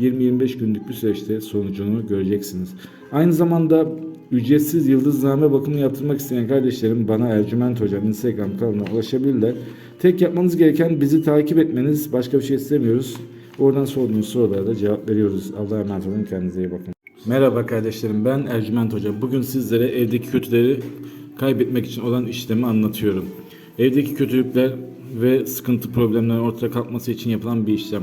20-25 günlük bir süreçte sonucunu göreceksiniz. Aynı zamanda ücretsiz yıldızname bakımını yaptırmak isteyen kardeşlerim bana Ercüment Hocam Instagram kanalına ulaşabilirler. Tek yapmanız gereken bizi takip etmeniz. Başka bir şey istemiyoruz. Oradan sorduğunuz sorulara da cevap veriyoruz. Allah'a emanet olun. Kendinize iyi bakın. Merhaba kardeşlerim. Ben Ercüment Hoca. Bugün sizlere evdeki kötüleri kaybetmek için olan işlemi anlatıyorum. Evdeki kötülükler ve sıkıntı problemlerin ortaya kalkması için yapılan bir işlem.